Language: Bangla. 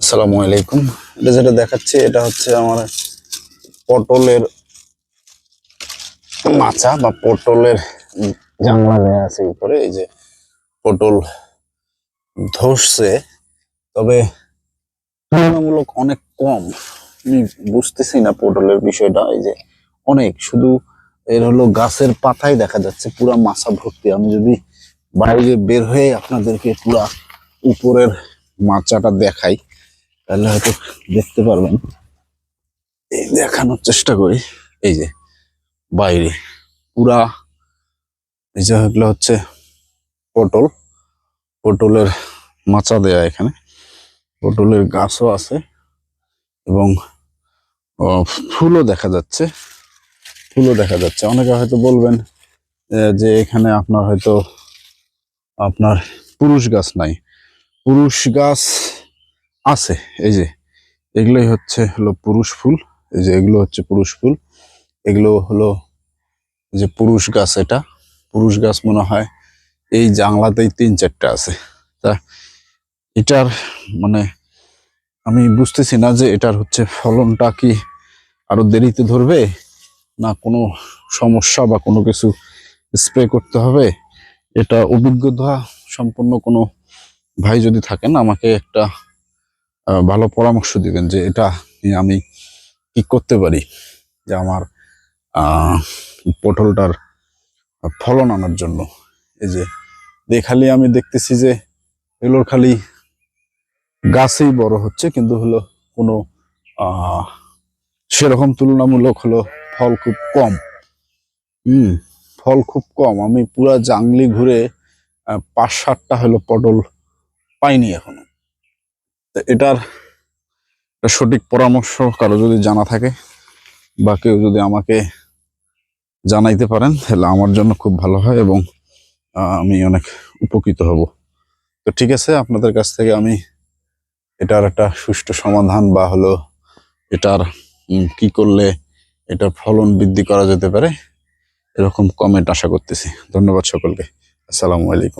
আসসালামু আলাইকুম। এটা যেটা দেখাচ্ছে, এটা হচ্ছে আমার পটলের মাচা বা পটলের জানলা দেওয়া আছে উপরে। এই যে পটল ধসছে তবে তুলনামূলক অনেক কম। আমি বুঝতেছি না পটলের বিষয়টা। এই যে অনেক, শুধু এর হলো গাছের পাতাই দেখা যাচ্ছে পুরা মাছা ভর্তি। আমি যদি বাইরে বের হয়ে আপনাদেরকে পুরা উপরের মাচাটা দেখাই, তাহলে হয়তো দেখতে পারবেন। এই দেখানোর চেষ্টা করি। এই যে, বাইরে। পুরা, এই যে এগুলো হচ্ছে পটল। পটলের মাচা দেয়া এখানে। পটলের গাছও আছে এবং ফুলও দেখা যাচ্ছে। ফুলও দেখা যাচ্ছে। অনেকে হয়তো বলবেন যে এখানে আপনার হয়তো আপনার পুরুষ গাছ নাই। পুরুষ গাছ আছে, এই যে। এগুলোই হচ্ছে হলো পুরুষ ফুল, এই যে এগুলো হচ্ছে পুরুষ ফুল। এগুলো হলো যে পুরুষ গাছ এটা। পুরুষ গাছ মনে হয় এই জাংলাতেই তিন চারটা আছে। তা এটার মানে আমি বুঝতেছি না যে এটার হচ্ছে ফলনটা কি আরও দেরিতে ধরবে, না কোনো সমস্যা বা কোনো কিছু স্প্রে করতে হবে। এটা অভিজ্ঞতা সম্পন্ন কোনো ভাই যদি থাকেন, আমাকে একটা ভালো পরামর্শ দিবেন যে এটা নিয়ে আমি কি করতে পারি, যে আমার পটলটার ফলন আনার জন্য। এই যে দিয়ে খালি আমি দেখতেছি যে এগুলোর খালি গাছেই বড় হচ্ছে, কিন্তু হলো কোনো সেরকম তুলনামূলক হলো ফল খুব কম। হুম। ফল খুব কম। আমি পুরা জাংলি ঘুরে পাঁচ সাতটা হলো পটল পাইনি এখনও। এটার সঠিক পরামর্শ কারও যদি জানা থাকে বা কেউ যদি আমাকে জানাইতে পারেন, তাহলে আমার জন্য খুব ভালো হয় এবং আমি অনেক উপকৃত হব। তো ঠিক আছে, আপনাদের কাছ থেকে আমি এটার একটা সুষ্ঠু সমাধান বা হলো এটার কি করলে এটার ফলন বৃদ্ধি করা যেতে পারে এরকম কমেন্ট আশা করতেছি। ধন্যবাদ সকলকে। আসসালামু আলাইকুম।